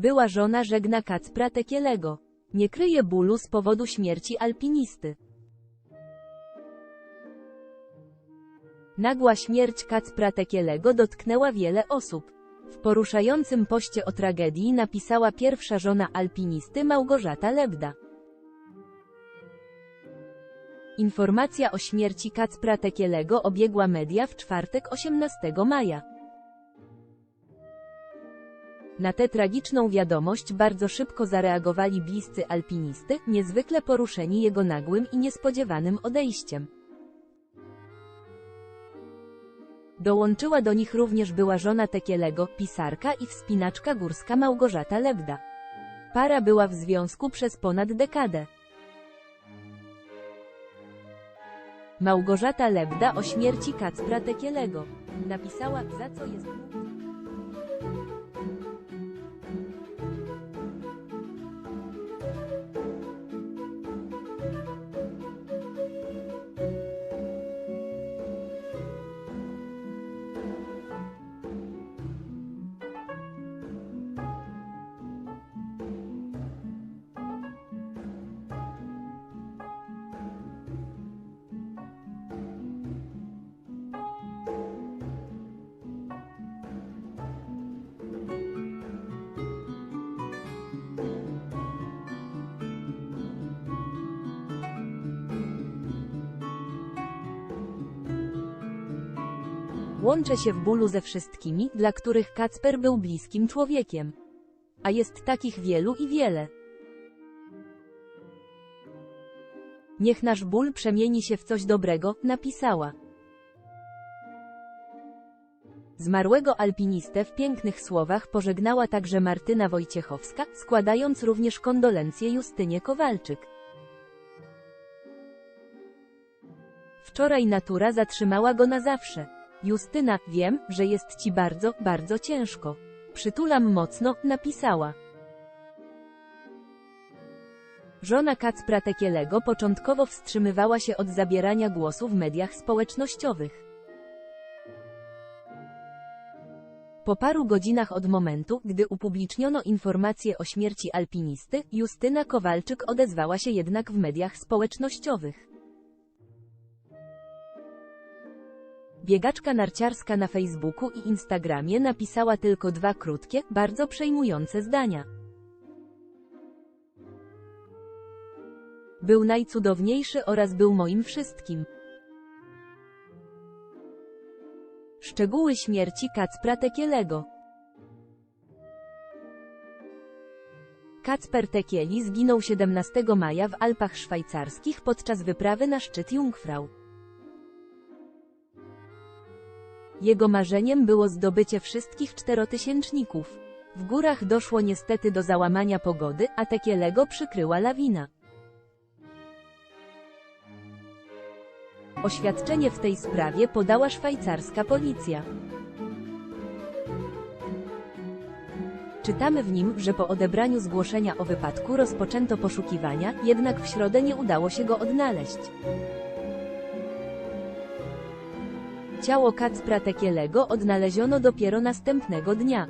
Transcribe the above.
Była żona żegna Kacpra Tekielego. Nie kryje bólu z powodu śmierci alpinisty. Nagła śmierć Kacpra Tekielego dotknęła wiele osób. W poruszającym poście o tragedii napisała pierwsza żona alpinisty Małgorzata Lebda. Informacja o śmierci Kacpra Tekielego obiegła media w czwartek 18 maja. Na tę tragiczną wiadomość bardzo szybko zareagowali bliscy alpinisty, niezwykle poruszeni jego nagłym i niespodziewanym odejściem. Dołączyła do nich również była żona Tekielego, pisarka i wspinaczka górska Małgorzata Lebda. Para była w związku przez ponad dekadę. Małgorzata Lebda o śmierci Kacpra Tekielego. Napisała, za co jest Łączę się w bólu ze wszystkimi, dla których Kacper był bliskim człowiekiem. A jest takich wielu i wiele. Niech nasz ból przemieni się w coś dobrego, napisała. Zmarłego alpinistę w pięknych słowach pożegnała także Martyna Wojciechowska, składając również kondolencje Justynie Kowalczyk. Wczoraj natura zatrzymała go na zawsze. Justyna, wiem, że jest ci bardzo, bardzo ciężko. Przytulam mocno, napisała. Żona Kacpra Tekielego początkowo wstrzymywała się od zabierania głosu w mediach społecznościowych. Po paru godzinach od momentu, gdy upubliczniono informację o śmierci alpinisty, Justyna Kowalczyk odezwała się jednak w mediach społecznościowych. Biegaczka narciarska na Facebooku i Instagramie napisała tylko dwa krótkie, bardzo przejmujące zdania. Był najcudowniejszy oraz był moim wszystkim. Szczegóły śmierci Kacpra Tekielego Kacper Tekieli zginął 17 maja w Alpach Szwajcarskich podczas wyprawy na szczyt Jungfrau. Jego marzeniem było zdobycie wszystkich czterotysięczników. W górach doszło niestety do załamania pogody, a Tekielego przykryła lawina. Oświadczenie w tej sprawie podała szwajcarska policja. Czytamy w nim, że po odebraniu zgłoszenia o wypadku rozpoczęto poszukiwania, jednak w środę nie udało się go odnaleźć. Ciało Kacpra Tekielego odnaleziono dopiero następnego dnia.